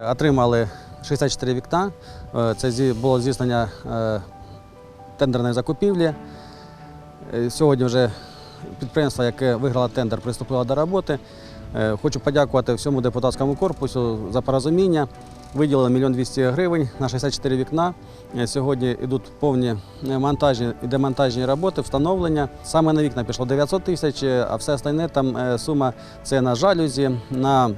Отримали 64 вікна. Е, Це було здійснення е, тендерної закупівлі. Е, Сьогодні вже підприємство, яке виграло тендер, приступило до роботи. Хочу подякувати всьому депутатському корпусу за порозуміння. Виділили 1 200 гривень на 64 вікна. Сьогодні йдуть повні монтажні і демонтажні роботи, встановлення. Саме на вікна пішло 900 тисяч, а все остальне там сума це на жалюзі, на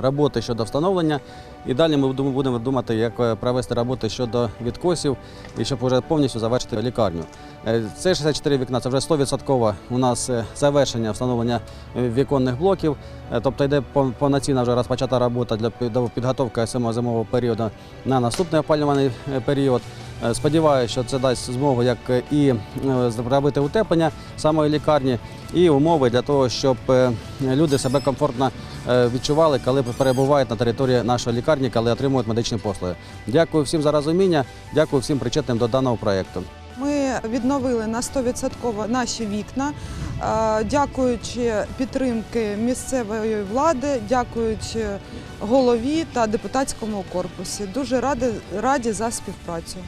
роботи щодо встановлення. І далі ми будемо- думати, як е, провести роботи щодо відкосів і щоб вже повністю завершити лікарню. Е, Це 64 вікна, це вже 100% у нас е, завершення встановлення е, віконних блоків. Е, Тобто йде пов- повноцінна вже розпочата робота для підготовки самого зимового періоду на наступний опалювальний е, період. Е, Сподіваюся, що це дасть змогу як і е, зробити утеплення самої лікарні, і умови для того, щоб е, люди себе комфортно відчували, коли перебувають на території нашої лікарні, коли отримують медичні послуги. Дякую всім за розуміння, дякую всім причетним до даного проєкту. Ми відновили на 100% наші вікна, дякуючи підтримки місцевої влади, дякуючи голові та депутатському корпусі. Дуже раді, раді за співпрацю.